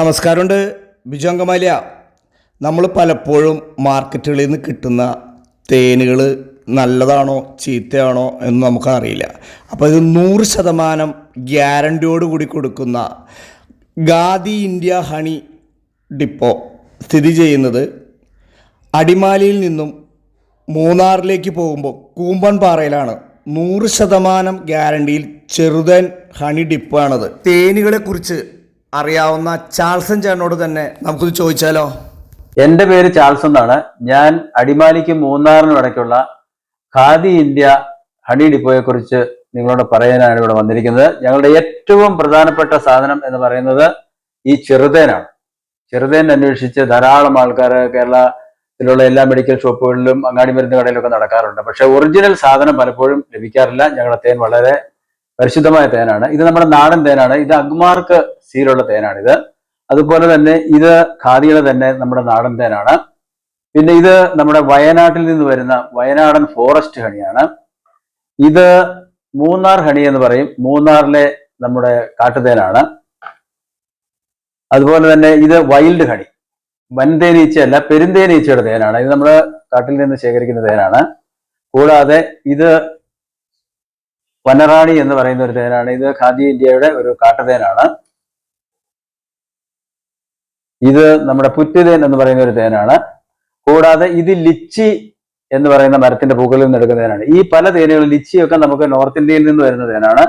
നമസ്കാരമുണ്ട്. ബിജു അങ്കമാലിയ. നമ്മൾ പലപ്പോഴും മാർക്കറ്റുകളിൽ നിന്ന് കിട്ടുന്ന തേനുകൾ നല്ലതാണോ ചീത്തയാണോ എന്ന് നമുക്കറിയില്ല. അപ്പോൾ ഇത് നൂറ് ശതമാനം ഗ്യാരണ്ടിയോട് കൂടി കൊടുക്കുന്ന ഗാദി ഇന്ത്യ ഹണി ഡിപ്പോ സ്ഥിതി ചെയ്യുന്നത് അടിമാലിയിൽ നിന്നും മൂന്നാറിലേക്ക് പോകുമ്പോൾ കൂമ്പൻ പാറയിലാണ്. നൂറ് ശതമാനം ഗ്യാരണ്ടിയിൽ ചെറുതൻ ഹണി ഡിപ്പാണത് തേനുകളെ കുറിച്ച് അറിയാവുന്ന ചാൾസൻ ചേട്ടനോട് തന്നെ നമുക്കൊന്ന് ചോദിച്ചാലോ? എന്റെ പേര് ചാൾസ് എന്നാണ്. ഞാൻ അടിമാലിക്ക് മൂന്നാറിനും ഇടയ്ക്കുള്ള ഖാദി ഇന്ത്യ ഹണി ഡിപ്പോയെ കുറിച്ച് നിങ്ങളോട് പറയാനാണ് ഇവിടെ വന്നിരിക്കുന്നത്. ഞങ്ങളുടെ ഏറ്റവും പ്രധാനപ്പെട്ട സാധനം എന്ന് പറയുന്നത് ഈ ചെറുതേനാണ്. ചെറുതേൻ അന്വേഷിച്ച് ധാരാളം ആൾക്കാർ കേരളത്തിലുള്ള എല്ലാ മെഡിക്കൽ ഷോപ്പുകളിലും അങ്ങാടി മരുന്ന് കടയിലൊക്കെ നടക്കാറുണ്ട്. പക്ഷെ ഒറിജിനൽ സാധനം പലപ്പോഴും ലഭിക്കാറില്ല. ഞങ്ങളുടെ തേൻ വളരെ പരിശുദ്ധമായ തേനാണ്. ഇത് നമ്മുടെ നാടൻ തേനാണ്. ഇത് അഗ്മാർക്ക് സീലുള്ള തേനാണിത്. അതുപോലെ തന്നെ ഇത് ഖാദിയുടെ തന്നെ നമ്മുടെ നാടൻ തേനാണ്. പിന്നെ ഇത് നമ്മുടെ വയനാട്ടിൽ നിന്ന് വരുന്ന വയനാടൻ ഫോറസ്റ്റ് ഹണിയാണ്. ഇത് മൂന്നാർ ഹണി എന്ന് പറയും. മൂന്നാറിലെ നമ്മുടെ കാട്ടുതേനാണ്. അതുപോലെ തന്നെ ഇത് വൈൽഡ് ഹണി. വൻതേനീച്ചയല്ല പെരുന്തേനീച്ചയുടെ തേനാണ്. ഇത് നമ്മുടെ കാട്ടിൽ നിന്ന് ശേഖരിക്കുന്ന തേനാണ്. കൂടാതെ ഇത് വനറാണി എന്ന് പറയുന്ന ഒരു തേനാണ്. ഇത് ഖാദി ഇന്ത്യയുടെ ഒരു കാട്ടുതേനാണ്. ഇത് നമ്മുടെ പുറ്റുതേൻ എന്ന് പറയുന്ന ഒരു തേനാണ്. കൂടാതെ ഇത് ലിച്ചി എന്ന് പറയുന്ന മരത്തിന്റെ പൂക്കളിൽ നിന്ന് എടുക്കുന്ന തേനാണ്. ഈ പല തേനുകളും ലിച്ചിയൊക്കെ നമുക്ക് നോർത്ത് ഇന്ത്യയിൽ നിന്ന് വരുന്ന തേനാണ്.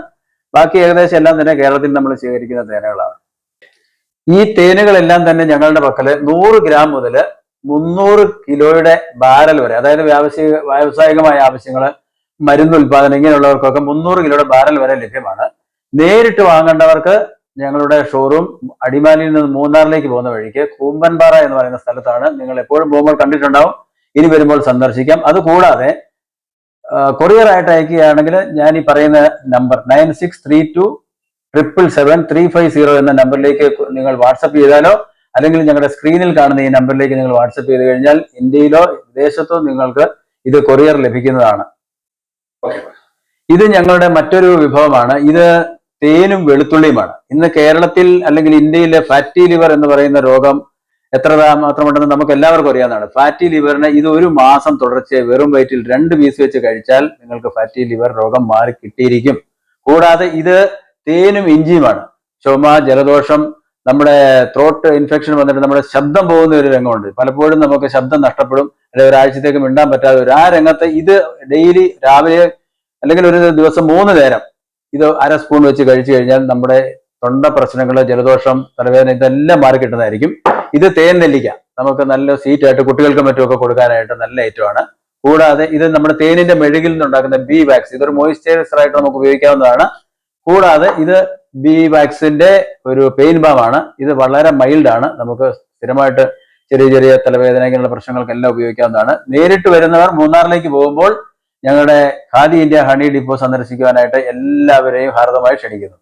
ബാക്കി ഏകദേശം എല്ലാം തന്നെ കേരളത്തിൽ നമ്മൾ സ്വീകരിക്കുന്ന തേനുകളാണ്. ഈ തേനുകളെല്ലാം തന്നെ ഞങ്ങളുടെ പക്കൽ നൂറ് ഗ്രാം മുതൽ മുന്നൂറ് കിലോയുടെ ബാരൽ വരെ അതായത് വ്യാവസായിക വ്യാവസായികമായ ആവശ്യങ്ങൾ മരുന്ന് ഉൽപാദനം ഇങ്ങനെയുള്ളവർക്കൊക്കെ മുന്നൂറ് കിലോയുടെ ബാരൽ വരെ ലഭ്യമാണ്. നേരിട്ട് വാങ്ങേണ്ടവർക്ക് ഞങ്ങളുടെ ഷോറൂം അടിമാലിയിൽ നിന്ന് മൂന്നാറിലേക്ക് പോകുന്ന വഴിക്ക് കൂമ്പൻപാറ എന്ന് പറയുന്ന സ്ഥലത്താണ് നിങ്ങൾ എപ്പോഴും പോകുമ്പോൾ കണ്ടിട്ടുണ്ടാവും. ഇനി വരുമ്പോൾ സന്ദർശിക്കാം. അതുകൂടാതെ കൊറിയർ ആയിട്ട് അയക്കുകയാണെങ്കിൽ ഞാൻ ഈ പറയുന്ന number nine six three two triple seven three five zero എന്ന നമ്പറിലേക്ക് നിങ്ങൾ വാട്സപ്പ് ചെയ്താലോ അല്ലെങ്കിൽ ഞങ്ങളുടെ സ്ക്രീനിൽ കാണുന്ന ഈ നമ്പറിലേക്ക് നിങ്ങൾ വാട്സപ്പ് ചെയ്ത് കഴിഞ്ഞാൽ ഇന്ത്യയിലോ വിദേശത്തോ നിങ്ങൾക്ക് ഇത് കൊറിയർ ലഭിക്കുന്നതാണ്. ഇത് ഞങ്ങളുടെ മറ്റൊരു വിഭവമാണ്. ഇത് തേനും വെളുത്തുള്ളിയുമാണ്. ഇന്ന് കേരളത്തിൽ അല്ലെങ്കിൽ ഇന്ത്യയിലെ ഫാറ്റി ലിവർ എന്ന് പറയുന്ന രോഗം എത്ര മാത്രമുണ്ടെന്ന് നമുക്ക് എല്ലാവർക്കും അറിയാവുന്നതാണ്. ഫാറ്റി ലിവറിനെ ഇത് ഒരു മാസം തുടർച്ചയായി വെറും വയറ്റിൽ രണ്ട് പീസ് വെച്ച് കഴിച്ചാൽ നിങ്ങൾക്ക് ഫാറ്റി ലിവർ രോഗം മാറി കിട്ടിയിരിക്കും. കൂടാതെ ഇത് തേനും ഇഞ്ചിയുമാണ്. ചുമ ജലദോഷം നമ്മുടെ ത്രോട്ട് ഇൻഫെക്ഷൻ വന്നിട്ട് നമ്മുടെ ശബ്ദം പോകുന്ന ഒരു രംഗമുണ്ട്. പലപ്പോഴും നമുക്ക് ശബ്ദം നഷ്ടപ്പെടും. അല്ലെങ്കിൽ ഒരാഴ്ചത്തേക്ക് മിണ്ടാൻ പറ്റാതെ ആ രംഗത്ത് ഇത് ഡെയിലി രാവിലെ അല്ലെങ്കിൽ ഒരു ദിവസം മൂന്ന് നേരം ഇത് അര സ്പൂൺ വെച്ച് കഴിച്ചു കഴിഞ്ഞാൽ നമ്മുടെ തൊണ്ട പ്രശ്നങ്ങൾ ജലദോഷം തലവേദന ഇതെല്ലാം മാറി കിട്ടുന്നതായിരിക്കും. ഇത് തേൻ നെല്ലിക്ക. നമുക്ക് നല്ല സീറ്റായിട്ട് കുട്ടികൾക്കും മറ്റുമൊക്കെ കൊടുക്കാനായിട്ട് നല്ല ഐറ്റമാണ്. കൂടാതെ ഇത് നമ്മുടെ തേനിന്റെ മെഴുകിൽ നിന്നുണ്ടാക്കുന്ന ബി വാക്സ് ഇതൊരു മോയിസ്ചറൈസർ ആയിട്ട് നമുക്ക് ഉപയോഗിക്കാവുന്നതാണ്. കൂടാതെ ഇത് ബി വാക്സിന്റെ ഒരു പെയിൻ ബാമാണ് ഇത് വളരെ മൈൽഡാണ് നമുക്ക് സ്ഥിരമായിട്ട് ചെറിയ ചെറിയ തലവേദന ഇങ്ങനെയുള്ള പ്രശ്നങ്ങൾക്കെല്ലാം ഉപയോഗിക്കാവുന്നതാണ്. നേരിട്ട് വരുന്നവർ മൂന്നാറിലേക്ക് പോകുമ്പോൾ ഞങ്ങളുടെ ഖാദി ഇന്ത്യ ഹണി ഡിപ്പോ സന്ദർശിക്കുവാനായിട്ട് എല്ലാവരെയും ഹാർദമായി ക്ഷണിക്കുന്നു.